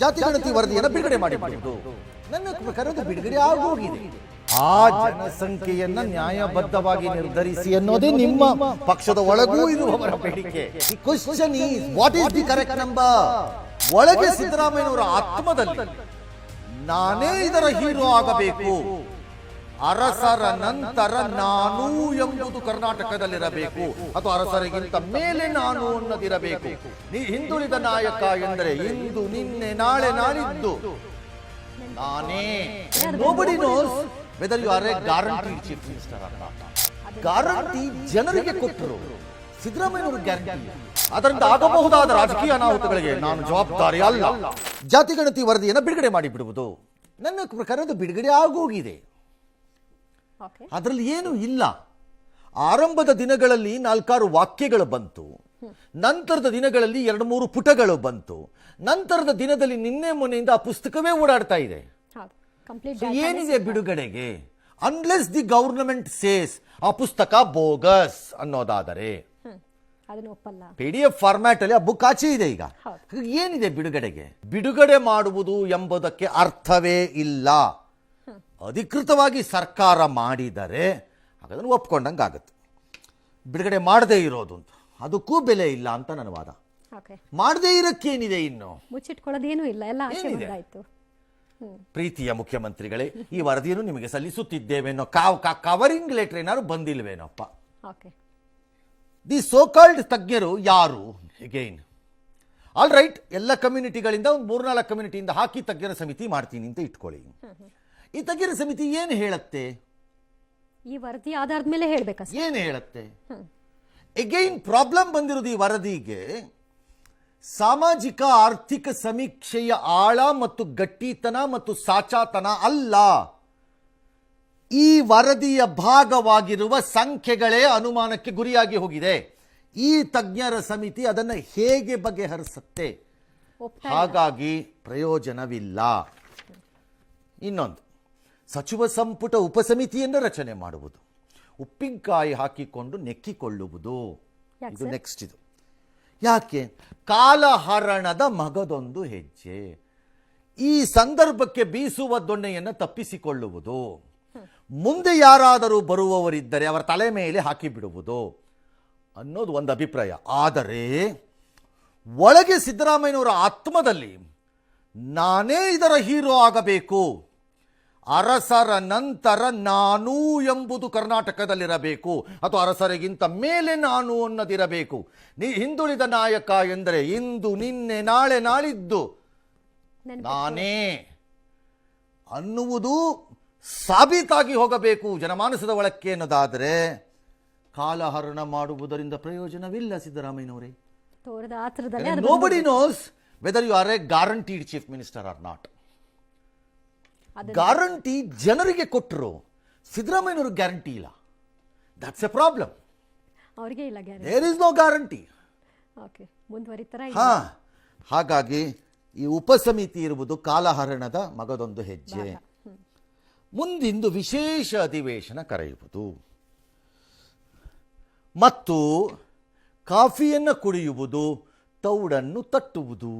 ಜಾತಿ ಗಣತಿ ವರದಿಯನ್ನು ಬಿಡುಗಡೆ ಮಾಡಿಬಿಡುವುದು ನನ್ನ ಪ್ರಕಾರ ಅದು ಬಿಡುಗಡೆ ಆಗೋಗಿದೆ. ಆ ಜನಸಂಖ್ಯೆಯನ್ನ ನ್ಯಾಯಬದ್ಧವಾಗಿ ನಿರ್ಧರಿಸಿ ಅನ್ನೋದೇ ನಿಮ್ಮ ಪಕ್ಷದ ಒಳಗೂ ಇರುವವರ ಬೇಡಿಕೆ. Question is what is the correct number ಒಳಗೆ ಸಿದ್ದರಾಮಯ್ಯನವರ ಆತ್ಮದಲ್ಲಿ ನಾನೇ ಇದರ ಹೀರೋ ಆಗಬೇಕು. ಅರಸರ ನಂತರ ನಾನು ಎಂಬುದು ಕರ್ನಾಟಕದಲ್ಲಿರಬೇಕು. ಅಥವಾ ಅರಸರಿಗಿಂತ ಮೇಲೆ ನಾನು ಅನ್ನೋದಿರಬೇಕು. ನೀ ಹಿಂದುಳಿದ ನಾಯಕ ಎಂದರೆ ಇಂದು ನಿನ್ನೆ, ನಾಳೆ ನಾಳಿದ್ದು ನಾನೇ. Nobody knows whether you are a guarantee chief minister guarantee ಜನರಿಗೆ ಕೊಟ್ಟರು. ಸಿದ್ದರಾಮಯ್ಯವರು ಗ್ಯಾರಂಟಿ ಅದರಿಂದ ಆಗಬಹುದಾದ ರಾಜಕೀಯ ಅನಾಹುತಗಳಿಗೆ ನಾನು ಜವಾಬ್ದಾರಿ ಅಲ್ಲ. ಜಾತಿ ಗಣತಿ ವರದಿಯನ್ನು ಬಿಡುಗಡೆ ಮಾಡಿಬಿಡುವುದು. ನನ್ನ ಪ್ರಕಾರ ಅದು ಬಿಡುಗಡೆ ಆಗೋಗಿದೆ. ಅದರಲ್ಲಿ ಏನು ಇಲ್ಲ. ಆರಂಭದ ದಿನಗಳಲ್ಲಿ ನಾಲ್ಕಾರು ವಾಕ್ಯಗಳು ಬಂತು. ನಂತರದ ದಿನಗಳಲ್ಲಿ ಎರಡು ಮೂರು ಪುಟಗಳು ಬಂತು. ನಂತರದ ದಿನದಲ್ಲಿ ನಿನ್ನೆ ಮೊನ್ನೆಯಿಂದ ಆ ಪುಸ್ತಕವೇ ಓಡಾಡ್ತಾ ಇದೆ. ಏನಿದೆ ಬಿಡುಗಡೆಗೆ? ಅನ್ಲೆಸ್ ದಿ ಗವರ್ನಮೆಂಟ್ ಸೇಸ್ ಆ ಪುಸ್ತಕ ಬೋಗಸ್ ಅನ್ನೋದಾದರೆ. ಪಿ ಡಿ ಎಫ್ ಫಾರ್ಮ್ಯಾಟ್ ಅಲ್ಲಿ ಆ ಬುಕ್ ಆಚೆ ಇದೆ ಈಗ. ಏನಿದೆ ಬಿಡುಗಡೆಗೆ? ಬಿಡುಗಡೆ ಮಾಡುವುದು ಎಂಬುದಕ್ಕೆ ಅರ್ಥವೇ ಇಲ್ಲ. ಅಧಿಕೃತವಾಗಿ ಸರ್ಕಾರ ಮಾಡಿದರೆ ಹಾಗಾದ್ರೆ ಒಪ್ಕೊಂಡಂಗೆ ಆಗುತ್ತೆ. ಬಿಡುಗಡೆ ಮಾಡದೇ ಇರೋದು ಅಂತ. ಅದಕ್ಕೂ ಬೆಲೆ ಇಲ್ಲ ಅಂತ ನನ್ನ ವಾದ. ಮಾಡದೇ ಇರಕ್ಕೇನಿದೆ ಇನ್ನು? ಮುಚ್ಚಿಟ್ಕೊಳ್ಳೋದೇನು ಇಲ್ಲ. ಎಲ್ಲ ಪ್ರೀತಿಯ ಮುಖ್ಯಮಂತ್ರಿಗಳೇ ಈ ವರದಿಯನ್ನು ನಿಮಗೆ ಸಲ್ಲಿಸುತ್ತಿದ್ದೇವೆ ಅನ್ನೋ ಕಾವ್ ಕವರಿಂಗ್ ಲೆಟರ್ ಏನಾದ್ರು ಬಂದಿಲ್ವೇನೋಪ್ಪ? ದಿ ಸೋಕಾಲ್ಡ್ ತಜ್ಞರು ಯಾರು? ಅಗೈನ್ ಆಲ್ ರೈಟ್ ಎಲ್ಲ ಕಮ್ಯುನಿಟಿಗಳಿಂದ ಒಂದು ಮೂರ್ನಾಲ್ಕು ಕಮ್ಯುನಿಟಿಯಿಂದ ಹಾಕಿ ತಜ್ಞರ ಸಮಿತಿ ಮಾಡ್ತೀನಿ ಅಂತ ಇಟ್ಕೊಳ್ಳಿ. ಈ ತಜ್ಞರ ಸಮಿತಿ ಏನು ಹೇಳುತ್ತೆ? ಈ ವರದಿ ಆಧಾರದ ಮೇಲೆ ಹೇಳ್ಬೇಕಾ ಸರ್? ಏನು ಹೇಳುತ್ತೆ? ಎಗೈನ್ ಪ್ರಾಬ್ಲಮ್ ಬಂದಿರೋದು ಈ ವರದಿಗೆ ಸಾಮಾಜಿಕ ಆರ್ಥಿಕ ಸಮೀಕ್ಷೆಯ ಆಳ ಮತ್ತು ಗಟ್ಟಿತನ ಮತ್ತು ಸಾಚಾತನ ಅಲ್ಲ. ಈ ವರದಿಯ ಭಾಗವಾಗಿರುವ ಸಂಖ್ಯೆಗಳೇ ಅನುಮಾನಕ್ಕೆ ಗುರಿಯಾಗಿ ಹೋಗಿದೆ. ಈ ತಜ್ಞರ ಸಮಿತಿ ಅದನ್ನು ಹೇಗೆ ಬಗೆಹರಿಸುತ್ತೆ? ಹಾಗಾಗಿ ಪ್ರಯೋಜನವಿಲ್ಲ. ಇನ್ನೊಂದು. ಸಚಿವ ಸಂಪುಟ ಉಪಸಮಿತಿಯನ್ನು ರಚನೆ ಮಾಡುವುದು. ಉಪ್ಪಿನಕಾಯಿ ಹಾಕಿಕೊಂಡು ನೆಕ್ಕಿಕೊಳ್ಳುವುದು. ಇದು ನೆಕ್ಸ್ಟ್ ಇದು. ಯಾಕೆ? ಕಾಲಹರಣದ ಮಗದೊಂದು ಹೆಜ್ಜೆ. ಈ ಸಂದರ್ಭಕ್ಕೆ ಬೀಸುವ ದೊಣ್ಣೆಯನ್ನು ತಪ್ಪಿಸಿಕೊಳ್ಳುವುದು. ಮುಂದೆ ಯಾರಾದರೂ ಬರುವವರಿದ್ದರೆ ಅವರ ತಲೆ ಮೇಲೆ ಹಾಕಿ ಬಿಡುವುದು ಅನ್ನೋದು ಒಂದು ಅಭಿಪ್ರಾಯ. ಆದರೆ ಒಳಗೆ ಸಿದ್ದರಾಮಯ್ಯನವರ ಆತ್ಮದಲ್ಲಿ ನಾನೇ ಇದರ ಹೀರೋ ಆಗಬೇಕು. ಅರಸರ ನಂತರ ನಾನು ಎಂಬುದು ಕರ್ನಾಟಕದಲ್ಲಿರಬೇಕು. ಅಥವಾ ಅರಸರಿಗಿಂತ ಮೇಲೆ ನಾನು ಅನ್ನೋದಿರಬೇಕು. ನೀ ಹಿಂದುಳಿದ ನಾಯಕ ಎಂದರೆ ಇಂದು ನಿನ್ನೆ ನಾಳೆ ನಾಳಿದ್ದು. ನಾನೇ ಅನ್ನುವುದು ಸಾಬೀತಾಗಿ ಹೋಗಬೇಕು ಜನಮಾನಸದ ಒಳಕ್ಕೆ ಅನ್ನೋದಾದರೆ ಕಾಲಹರಣ ಮಾಡುವುದರಿಂದ ಪ್ರಯೋಜನವಿಲ್ಲ ಸಿದ್ದರಾಮಯ್ಯನವರೇ. Nobody knows whether you are a guaranteed chief minister or not guarantee ಜನರಿಗೆ ಕೊಟ್ಟರು ಸಿದ್ದರಾಮಯ್ಯನವರು ಗ್ಯಾರಂಟಿ ಇಲ್ಲ. ದಟ್ಸ್ ಎ ಪ್ರಾಬ್ಲಮ್ ಅವರಿಗೆ ಇಲ್ಲ there is no guarantee okay ಮುಂದುವರಿತಾರೆ ಹಾ ಹಾಗಾಗಿ ಈ ಉಪಸಮಿತಿ ಇರುವುದು ಕಾಲಹರಣದ ಮಗದೊಂದು ಹೆಜ್ಜೆ. ಮುಂದಿಂದು ವಿಶೇಷ ಅಧಿವೇಶನ ಕರೆಯುವುದು. ಮತ್ತು ಕಾಫಿಯನ್ನು ಕುಡಿಯುವುದು ತೌಡನ್ನು ತಟ್ಟುವುದು.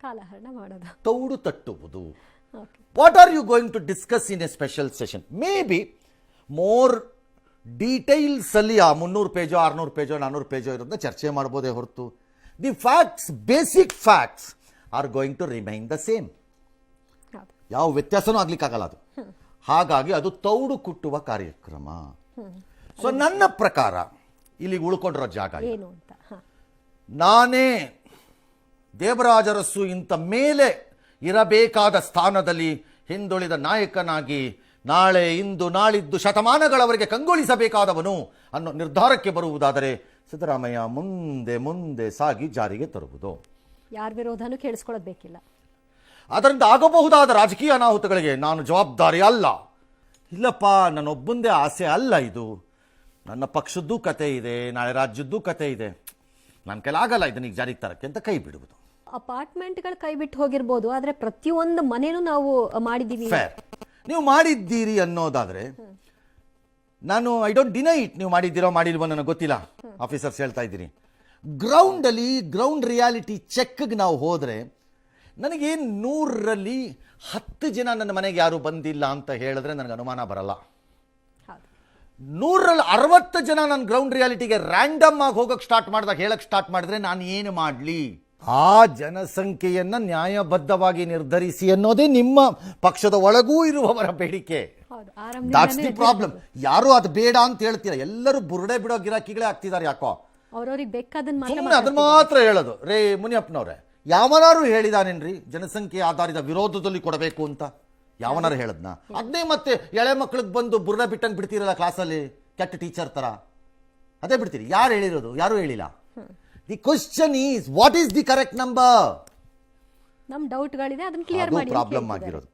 ಕಾಲಹರಣ ಮಾಡೋದು. ತೌಡು ತಟ್ಟುವುದು. What are you going to discuss in a special session maybe more ಡೀಟೈಲ್ಸಲ್ಲಿ ಆ ಮುನ್ನೂರು ಪೇಜೋ ಆರ್ನೂರು ಪೇಜೋ ನಾನ್ನೂರು ಪೇಜೋ ಇರೋದನ್ನ ಚರ್ಚೆ ಮಾಡ್ಬೋದೇ ಹೊರತು. The facts basic facts are going to remain the same ಯಾವ ವ್ಯತ್ಯಾಸನೂ ಆಗ್ಲಿಕ್ಕಾಗಲ್ಲ ಅದು. ಹಾಗಾಗಿ ಅದು ತೌಡು ಕುಟ್ಟುವ ಕಾರ್ಯಕ್ರಮ. ಸೊ ನನ್ನ ಪ್ರಕಾರ ಇಲ್ಲಿಗೆ ಉಳ್ಕೊಂಡಿರೋ ಜಾಗ ನಾನೇ ದೇವರಾಜರಸ್ಸು ಇಂಥ ಮೇಲೆ ಇರಬೇಕಾದ ಸ್ಥಾನದಲ್ಲಿ ಹಿಂದುಳಿದ ನಾಯಕನಾಗಿ ನಾಳೆ ಇಂದು ನಾಳಿದ್ದು ಶತಮಾನಗಳವರೆಗೆ ಕಂಗೊಳಿಸಬೇಕಾದವನು ಅನ್ನೋ ನಿರ್ಧಾರಕ್ಕೆ ಬರುವುದಾದರೆ ಸಿದ್ದರಾಮಯ್ಯ ಮುಂದೆ ಮುಂದೆ ಸಾಗಿ ಜಾರಿಗೆ ತರುವುದು. ಯಾರ ವಿರೋಧನೂ ಕೇಳಿಸ್ಕೊಳ್ಳೋದು ಬೇಕಿಲ್ಲ. ಅದರಿಂದ ಆಗಬಹುದಾದ ರಾಜಕೀಯ ಅನಾಹುತಗಳಿಗೆ ನಾನು ಜವಾಬ್ದಾರಿ ಅಲ್ಲ. ಇಲ್ಲಪ್ಪ ನನ್ನೊಬ್ಬಂದೇ ಆಸೆ ಅಲ್ಲ ಇದು. ನನ್ನ ಪಕ್ಷದ್ದು ಕತೆ ಇದೆ ನಾಳೆ ರಾಜ್ಯದ್ದು ಕತೆ ಇದೆ. ನನ್ನ ಕೈಲಾಗಲ್ಲ ಇದನ್ನ ಈಗ ಜಾರಿಗೆ ತರಕ್ಕೆ ಅಂತ ಕೈ ಬಿಡುವುದು. ಅಪಾರ್ಟ್ಮೆಂಟ್ಗಳು ಕೈ ಬಿಟ್ಟು ಹೋಗಿರ್ಬೋದು ಆದರೆ ಪ್ರತಿಯೊಂದು ಮನೇನು ನಾವು ಮಾಡಿದೀವಿ ಫೇರ್ ನೀವು ಮಾಡಿದ್ದೀರಿ ಅನ್ನೋದಾದ್ರೆ ನಾನು ಐ ಡೋಂಟ್ ಡಿನೈ ಇಟ್ ನೀವು ಮಾಡಿದ್ದೀರೋ ಮಾಡಿಲ್ವೋ ನನಗೆ ಗೊತ್ತಿಲ್ಲ. ಆಫೀಸರ್ಸ್ ಹೇಳ್ತಾ ಇದ್ದೀನಿ. ಗ್ರೌಂಡಲ್ಲಿ ಗ್ರೌಂಡ್ ರಿಯಾಲಿಟಿ ಚೆಕ್ಗೆ ನಾವು ಹೋದರೆ ನನಗೆ ನೂರರಲ್ಲಿ ಹತ್ತು ಜನ ನನ್ನ ಮನೆಗೆ ಯಾರು ಬಂದಿಲ್ಲ ಅಂತ ಹೇಳಿದ್ರೆ ನನಗೆ ಅನುಮಾನ ಬರಲ್ಲ. ನೂರರಲ್ಲಿ ನೂರಲ್ಲಿ ಅರವತ್ತು ಜನ ನನ್ನ ಗ್ರೌಂಡ್ ರಿಯಾಲಿಟಿಗೆ ರ್ಯಾಂಡಮ್ ಆಗಿ ಹೋಗಕ್ಕೆ ಸ್ಟಾರ್ಟ್ ಮಾಡಿದಾಗ ಹೇಳಕ್ ಸ್ಟಾರ್ಟ್ ಮಾಡಿದ್ರೆ ನಾನು ಏನು ಮಾಡಲಿ? ಆ ಜನಸಂಖ್ಯೆಯನ್ನು ನ್ಯಾಯಬದ್ಧವಾಗಿ ನಿರ್ಧರಿಸಿ ಅನ್ನೋದೇ ನಿಮ್ಮ ಪಕ್ಷದ ಒಳಗೂ ಇರುವವರ ಬೇಡಿಕೆ. ದಾಟ್ಸ್ ದಿ ಪ್ರಾಬ್ಲಮ್ ಯಾರು ಅದು ಬೇಡ ಅಂತ ಹೇಳ್ತೀರಾ? ಎಲ್ಲರೂ ಬುರುಡೆ ಬಿಡೋ ಗಿರಾಕಿಗಳೇ ಆಗ್ತಿದ್ದಾರೆ ಯಾಕೋ? ಸುಮ್ಮನೆ ಅದನ್ನ ಮಾತ್ರ ಹೇಳೋದು. ರೇ ಮುನಿಯಪ್ಪನವ್ರೆ ಯಾವನಾರು ಹೇಳಿದಾನೇನ್ರಿ? ಜನಸಂಖ್ಯೆ ಆಧಾರಿತ ವಿರೋಧದಲ್ಲಿ ಕೊಡಬೇಕು ಅಂತ? ಯಾವನಾರು ಹೇಳದ್ನ? ಅದನ್ನೇ ಮತ್ತೆ ಎಳೆ ಮಕ್ಳಿಗೆ ಬಂದು ಬುರ್ಡೆ ಬಿಟ್ಟಂಗೆ ಬಿಡ್ತೀರಲ್ಲ ಕ್ಲಾಸಲ್ಲಿ ಕೆಟ್ಟ ಟೀಚರ್ ತರ? ಅದೇ ಬಿಡ್ತೀರಿ. ಯಾರು ಹೇಳಿರೋದು? ಯಾರು ಹೇಳಿಲ್ಲ? The question is what is the correct number ನಮ್ ಡೌಟ್ಗಳಿದೆ ಅದನ್ನ ಕ್ಲಿಯರ್ ಮಾಡಿ ಪ್ರಾಬ್ಲಮ್ ಆಗಿರೋದು.